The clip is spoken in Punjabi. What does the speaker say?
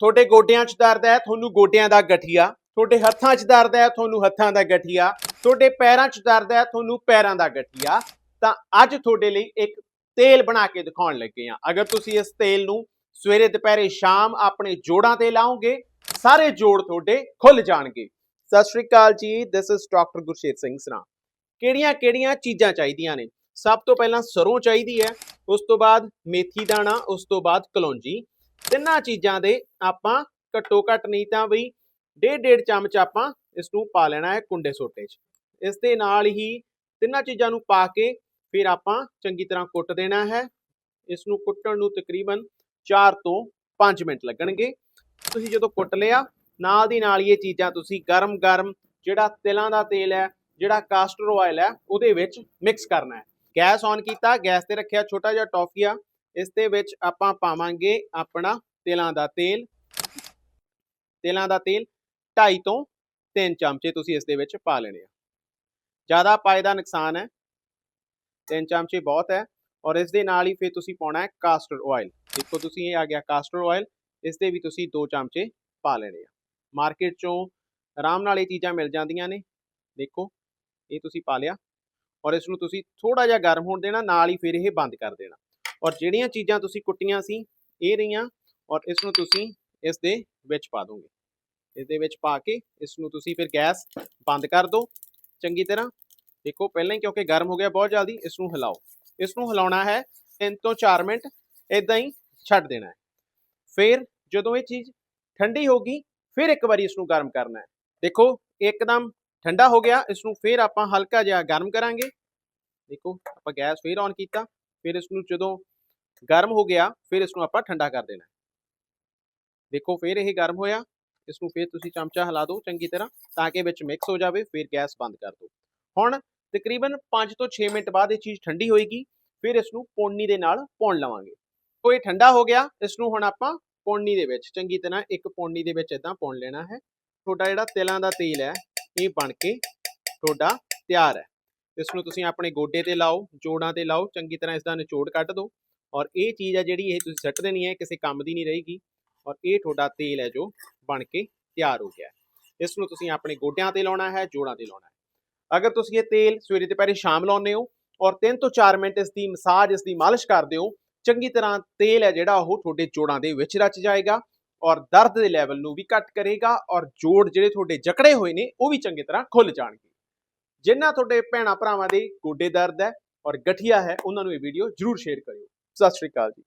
ਤੁਹਾਡੇ ਗੋਡਿਆਂ 'ਚ ਦਰਦ ਹੈ, ਤੁਹਾਨੂੰ ਗੋਡਿਆਂ ਦਾ ਗਠੀਆ। ਤੁਹਾਡੇ ਹੱਥਾਂ 'ਚ ਦਰਦ ਹੈ, ਤੁਹਾਨੂੰ ਹੱਥਾਂ ਦਾ ਗਠੀਆ। ਤੁਹਾਡੇ ਪੈਰਾਂ 'ਚ ਦਰਦ ਹੈ, ਤੁਹਾਨੂੰ ਪੈਰਾਂ ਦਾ ਗਠੀਆ। ਤਾਂ ਅੱਜ ਤੁਹਾਡੇ ਲਈ ਇੱਕ ਤੇਲ ਬਣਾ ਕੇ ਦਿਖਾਉਣ ਲੱਗੇ ਆ ਅਗਰ ਤੁਸੀਂ ਇਸ ਤੇਲ ਨੂੰ ਸਵੇਰੇ, ਦੁਪਹਿਰੇ, ਸ਼ਾਮ ਆਪਣੇ ਜੋੜਾਂ ਤੇ ਲਾਓਗੇ, ਸਾਰੇ ਜੋੜ ਤੁਹਾਡੇ ਖੁੱਲ ਜਾਣਗੇ। ਸਤਿ ਸ਼੍ਰੀ ਅਕਾਲ ਜੀ this is doctor Gurshet Singh Sra. ਕਿਹੜੀਆਂ ਕਿਹੜੀਆਂ ਚੀਜ਼ਾਂ ਚਾਹੀਦੀਆਂ ਨੇ? ਸਭ ਤੋਂ ਪਹਿਲਾਂ ਸਰੋਂ ਚਾਹੀਦੀ ਹੈ, ਉਸ ਤੋਂ ਬਾਅਦ ਮੇਥੀ ਦਾਣਾ, ਉਸ ਤੋਂ ਬਾਅਦ ਕਲੌਂਜੀ। ਤਿੰਨਾਂ ਚੀਜ਼ਾਂ ਦੇ ਆਪਾਂ ਘੱਟੋ ਘੱਟ ਨਹੀਂ ਤਾਂ ਬਈ ਡੇਢ ਡੇਢ ਚਮਚ ਆਪਾਂ ਇਸ ਨੂੰ ਪਾ ਲੈਣਾ ਹੈ ਕੁੰਡੇ ਸੋਟੇ 'ਚ। ਇਸ ਦੇ ਨਾਲ ਹੀ ਤਿੰਨਾਂ ਚੀਜ਼ਾਂ ਨੂੰ ਪਾ ਕੇ ਫਿਰ ਆਪਾਂ ਚੰਗੀ ਤਰ੍ਹਾਂ ਕੁੱਟ ਦੇਣਾ ਹੈ। ਇਸ ਨੂੰ ਕੁੱਟਣ ਨੂੰ ਤਕਰੀਬਨ 4 ਤੋਂ 5 ਮਿੰਟ ਲੱਗਣਗੇ। ਤੁਸੀਂ ਜਦੋਂ ਕੁੱਟ ਲਿਆ, ਨਾਲ ਦੀ ਨਾਲ ਇਹ ਚੀਜ਼ਾਂ ਤੁਸੀਂ ਗਰਮ-ਗਰਮ ਜਿਹੜਾ ਤਿਲਾਂ ਦਾ ਤੇਲ ਹੈ, ਜਿਹੜਾ ਕਾਸਟਰ ਆਇਲ ਹੈ, ਉਹਦੇ ਵਿੱਚ ਮਿਕਸ ਕਰਨਾ ਹੈ। ਗੈਸ ਔਨ ਕੀਤਾ, ਗੈਸ ਤੇ ਰੱਖਿਆ ਛੋਟਾ ਜਿਹਾ ਟੌਫੀਆ। ਇਸ ਦੇ ਵਿੱਚ ਆਪਾਂ ਪਾਵਾਂਗੇ ਆਪਣਾ ਤਿਲਾਂ ਦਾ ਤੇਲ, ਤਿਲਾਂ ਦਾ ਤੇਲ 2.5 ਤੋਂ 3 ਚਮਚੇ ਤੁਸੀਂ ਇਸ ਦੇ ਵਿੱਚ ਪਾ ਲੈਣੇ ਆ। ਜ਼ਿਆਦਾ ਪਾਏ ਦਾ ਨੁਕਸਾਨ ਹੈ। 3 ਚਮਚੇ ਬਹੁਤ ਹੈ ਔਰ ਇਸ ਦੇ ਨਾਲ ਹੀ ਫਿਰ ਤੁਸੀਂ ਪਾਉਣਾ ਹੈ ਕਾਸਟਰ ਆਇਲ ਦੇਖੋ ਤੁਸੀਂ ਇਹ ਆ ਗਿਆ ਕਾਸਟਰ ਆਇਲ ਇਸ ਦੇ ਵੀ ਤੁਸੀਂ 2 ਚਮਚੇ ਪਾ ਲੈਣੇ ਆ। ਮਾਰਕੀਟ ਚੋਂ ਆਰਾਮ ਨਾਲ ਇਹ ਚੀਜ਼ਾਂ ਮਿਲ ਜਾਂਦੀਆਂ ਨੇ। ਦੇਖੋ, ਇਹ ਤੁਸੀਂ ਪਾ ਲਿਆ ਔਰ ਇਸ ਨੂੰ ਤੁਸੀਂ ਥੋੜਾ ਜਿਹਾ ਗਰਮ ਹੋਣ ਦੇਣਾ, ਨਾਲ ਹੀ ਫਿਰ ਇਹ ਬੰਦ ਕਰ ਦੇਣਾ। ਔਰ ਜਿਹੜੀਆਂ ਚੀਜ਼ਾਂ ਤੁਸੀਂ ਕੁੱਟੀਆਂ ਸੀ, ਇਹ ਰਹੀਆਂ ਔਰ ਇਸ ਨੂੰ ਤੁਸੀਂ ਇਸ ਦੇ ਵਿੱਚ ਪਾ ਦੋਗੇ। ਇਸ ਦੇ ਵਿੱਚ ਪਾ ਕੇ ਇਸ ਨੂੰ ਤੁਸੀਂ ਫਿਰ ਗੈਸ ਬੰਦ ਕਰ ਦਿਓ ਚੰਗੀ ਤਰ੍ਹਾਂ। ਦੇਖੋ ਪਹਿਲਾਂ ਹੀ ਕਿਉਂਕਿ ਗਰਮ ਹੋ ਗਿਆ ਬਹੁਤ ਜਲਦੀ ਇਸ ਨੂੰ ਹਿਲਾਓ। ਇਸ ਨੂੰ ਹਿਲਾਉਣਾ ਹੈ 3 ਤੋਂ 4 ਮਿੰਟ ਇਦਾਂ ਹੀ ਛੱਡ ਦੇਣਾ ਹੈ। ਫਿਰ ਜਦੋਂ ਇਹ ਚੀਜ਼ ਠੰਡੀ ਹੋ ਗਈ, ਫਿਰ ਇੱਕ ਵਾਰੀ ਇਸ ਨੂੰ ਗਰਮ ਕਰਨਾ ਹੈ। ਦੇਖੋ ਇੱਕਦਮ ਠੰਡਾ ਹੋ ਗਿਆ ਇਸ ਨੂੰ ਫਿਰ ਆਪਾਂ ਹਲਕਾ ਜਿਹਾ ਗਰਮ ਕਰਾਂਗੇ। ਦੇਖੋ ਆਪਾਂ ਗੈਸ ਫਿਰ ਔਨ ਕੀਤਾ, ਫਿਰ ਇਸ ਨੂੰ ਜਦੋਂ ਗਰਮ ਹੋ ਗਿਆ, ਫਿਰ ਇਸ ਨੂੰ ਆਪਾਂ ਠੰਡਾ ਕਰ ਦੇਣਾ ਦੇਖੋ ਫਿਰ ਇਹ ਗਰਮ ਹੋਇਆ ਇਸ ਨੂੰ ਫਿਰ ਤੁਸੀਂ ਚਮਚਾ ਹਿਲਾ ਦਿਓ ਚੰਗੀ ਤਰ੍ਹਾਂ ਤਾਂ ਕਿ ਵਿੱਚ ਮਿਕਸ ਹੋ ਜਾਵੇ, ਫਿਰ ਗੈਸ ਬੰਦ ਕਰ ਦਿਓ। ਹੁਣ ਤਕਰੀਬਨ 5 ਤੋਂ 6 ਮਿੰਟ ਬਾਅਦ ਇਹ ਚੀਜ਼ ਠੰਡੀ ਹੋਏਗੀ, ਫਿਰ ਇਸ ਨੂੰ ਪੌਣੀ ਦੇ ਨਾਲ ਪੌਣ ਲਵਾਂਗੇ। ਕੋਈ ਠੰਡਾ ਹੋ ਗਿਆ ਇਸ ਨੂੰ ਹੁਣ ਆਪਾਂ ਪੌਣੀ ਦੇ ਵਿੱਚ ਚੰਗੀ ਤਰ੍ਹਾਂ ਇੱਕ ਪੌਣੀ ਦੇ ਵਿੱਚ ਇਦਾਂ ਪੌਣ ਲੈਣਾ ਹੈ। ਤੁਹਾਡਾ ਜਿਹੜਾ ਤਿਲਾਂ ਦਾ ਤੇਲ ਹੈ, ਇਹ ਬਣ ਕੇ ਤੁਹਾਡਾ ਤਿਆਰ ਹੈ। ਇਸ ਨੂੰ ਤੁਸੀਂ ਆਪਣੇ ਗੋਡੇ ਤੇ ਲਾਓ, ਜੋੜਾਂ ਤੇ ਲਾਓ, ਚੰਗੀ ਤਰ੍ਹਾਂ ਇਸ ਦਾ ਨਿਚੋੜ ਕੱਢ ਦਿਓ। ਔਰ ਇਹ ਚੀਜ਼ ਹੈ ਜਿਹੜੀ ਇਹ ਤੁਸੀਂ ਸੱਟ ਦੇਣੀ ਹੈ, ਕਿਸੇ ਕੰਮ ਦੀ ਨਹੀਂ ਰਹੇਗੀ। ਔਰ ਇਹ ਤੁਹਾਡਾ ਤੇਲ ਹੈ ਜੋ ਬਣ ਕੇ ਤਿਆਰ ਹੋ ਗਿਆ ਇਸ ਨੂੰ ਤੁਸੀਂ ਆਪਣੇ ਗੋਡਿਆਂ ਤੇ ਲਾਉਣਾ ਹੈ, ਜੋੜਾਂ ਤੇ ਲਾਉਣਾ ਹੈ। ਅਗਰ ਤੁਸੀਂ ਇਹ ਤੇਲ ਸਵੇਰੇ ਦੁਪਹਿਰੇ ਸ਼ਾਮ ਲਾਉਂਦੇ ਹੋ ਔਰ 3 ਤੋਂ 4 ਮਿੰਟ ਇਸ ਦੀ ਮਸਾਜ, ਇਸ ਦੀ ਮਾਲਿਸ਼ ਕਰਦੇ ਹੋ, ਚੰਗੀ ਤਰ੍ਹਾਂ ਤੇਲ ਹੈ ਜਿਹੜਾ ਉਹ ਤੁਹਾਡੇ ਜੋੜਾਂ ਦੇ ਵਿੱਚ ਰਚ ਜਾਏਗਾ ਔਰ ਦਰਦ ਦੇ ਲੈਵਲ ਨੂੰ ਵੀ ਘੱਟ ਕਰੇਗਾ ਔਰ ਜੋੜ ਜਿਹੜੇ ਤੁਹਾਡੇ ਜਕੜੇ ਹੋਏ ਨੇ ਉਹ ਵੀ ਚੰਗੀ ਤਰ੍ਹਾਂ ਖੁੱਲ ਜਾਣਗੇ। ਜਿਨ੍ਹਾਂ ਤੁਹਾਡੇ ਭੈਣਾ ਭਰਾਵਾਂ ਦੇ ਗੋਡੇ ਦਰਦ ਹੈ ਔਰ ਗਠੀਆ ਹੈ, ਉਹਨਾਂ ਨੂੰ ਇਹ ਵੀਡੀਓ ਜਰੂਰ ਸ਼ੇਅਰ ਕਰਿਓ। ਸਤਿ ਸ਼੍ਰੀ ਅਕਾਲ ਜੀ।